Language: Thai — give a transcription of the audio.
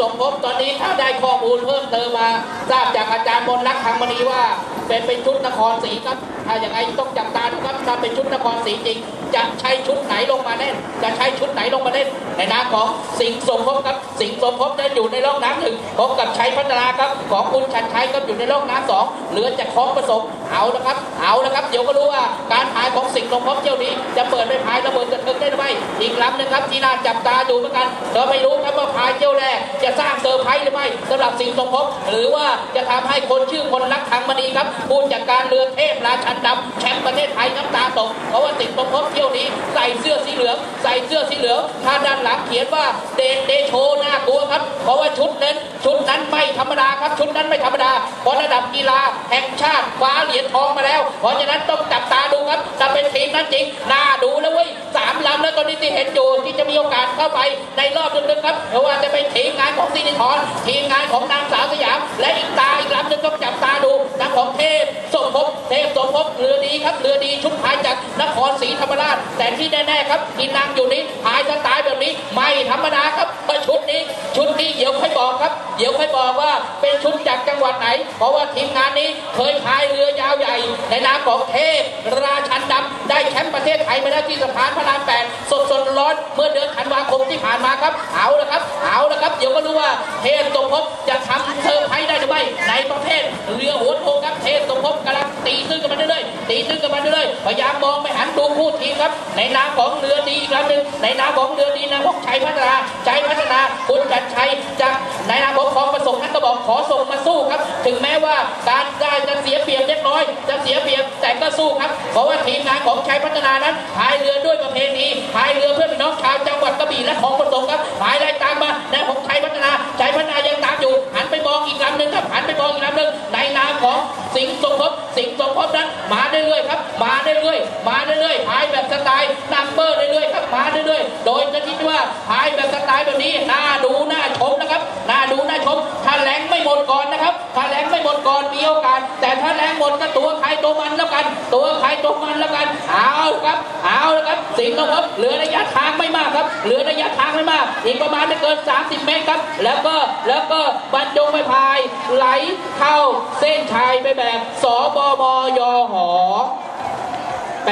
สมภพตอนนี้ถ้าได้ข้อมูลเพิ่มเติมมา ทราบจากอาจารย์มนต์รักทางมณีว่าเป็นเป็นชุดนครศรีครับ ถ้าอย่างไรต้องจับตาดูครับถ้าเป็นชุดนครศรีจริง จะใช้ชุดไหนลงมาเล่น จะใช้ชุดไหนลงมาเล่น ในนามของสิงห์สมภพครับ สิงห์สมภพได้อยู่ในร่องน้ำหนึ่งพบกับชัยพัฒนาครับ ของคุณชันชัยครับอยู่ในร่องน้ำสองเหลือจะคล้องผสมเอาละครับ เอาละครับ เดี๋ยวก็รู้ว่าการพายของสิงห์สมภพเที่ยวนี้ จะเปิดไปพายระเบิดกระเทิงได้หรือไม่อีกลำหนึงครับที่น่าจับตาดูเหมือนกันเราไม่รู้ครับว่าพายเที่ยวแร อร์ไพรส์หรือไม่สำหรับสิงห์สมภพหรือว่าจะทำให้คนชื่อคนรักทางมณีครับผู้จัดการเรือเทพราชันดำแชมป์ประเทศไทยน้ำตาตกเพราะว่าสิงห์สมภพเที่ยวนี้ใส่เสื้อสีเหลืองใส่เสื้อสีเหลืองถ้าด้านหลังเขียนว่าเดชเดโชน่ากลัวครับ เพราะว่าชุดนั้นชุดนั้นไม่ธรรมดาครับชุดนั้นไม่ธรรมดาเพราะระดับกีฬาแห่งชาติคว้าเหรียญทองมาแล้ว เพราะฉะนั้นต้องจับตาดูครับถ้าเป็นทีมนั้นจริงน่าดู แล้วตอนนี้ที่เห็นอยู่ที่จะมีโอกาสเข้าไปในรอบลึกๆครับเพราะว่าจะเป็นทีมงานของสินิทรทีมงานของนางสาวสยาม และอีกตาอีกลำหนึงก็จับตาดูนางของเทพสมภพเทพสมภพเรือดีครับเรือดีชุดพายจากนครศรีธรรมราชแต่ที่แน่ๆครับทีมนางอยู่นี้พายสไตล์แบบนี้ไม่ธรรมดาครับเพระชุดนี้ชุดนี้ ครับ เดี๋ยวค่อยบอกว่าเป็นชุดจากจังหวัดไหน เพราะว่าทีมงานนี้เคยพายเรือยาวใหญ่ ในนามของเทพ ราชันดำได้แชมป์ประเทศไทยมาแล้วที่สะพานพระรามแปดสดสดร้อนเมื่อเดือนธันวาคมที่ผ่านมาครับ เอาละครับ เอาละครับ เดี๋ยวก็รู้ว่าเทพสมภพจะทำเซอร์ไพรส์ได้หรือไม่ในประเภทเรือหัวโทครับเทพสมภพกำลังตีตื้นกันมาเรื่อยๆตีตื้นกันมาเรื่อยๆพยายามมองไปหันดูคู่ทีมครับ ในนามของเรือดีอีกลำหนึ่งในนามของเรือดีนะพวกชัยพัฒนาชัยพัฒนาคุณจันชัยจาก ในนามของของประสงค์นั้นก็บอกขอส่งมาสู้ครับ ถึงแม้ว่าการได้จะเสียเปรียบเล็กน้อย จะเสียเปรียบแต่ก็สู้ครับ เพราะว่าทีมงานของชัยพัฒนานั้นพายเรือด้วยประเพณีพายเรือเพื่อพี่น้องชาวจังหวัดกระบี่และของประสงค์ครับพายไล่ตามมาในของชัยพัฒนาชัยพัฒนายังตามอยู่หันไปมองอีกลำหนึ่งครับหันไปมองอีกลำหนึ่งในนามของสิงห์สมภพสิงห์สมภพนั้นมาเรื่อยๆครับ มาเรื่อยๆมาเรื่อยๆพายแบบสไตล์นัมเบอร์เรื่อยๆครับมาเรื่อยๆโดยจะคิดว่าพายแบบสไตล์แบบนี้น่าดู หมดก่อนนะครับ ถ้าแรงไม่หมดก่อนมีโอกาส แต่ถ้าแรงหมดก็ตัวใครตัวมันแล้วกัน ตัวใครตัวมันแล้วกัน เอาครับ เอาละครับ สิงห์สมภพเหลือระยะทางไม่มากครับ เหลือระยะทางไม่มาก อีกประมาณไม่เกิน 30 เมตรครับ แล้วก็ แล้วก็บรรจงไปพาย ไหลเข้าเส้นชัยไปแบบ สบมยหอแป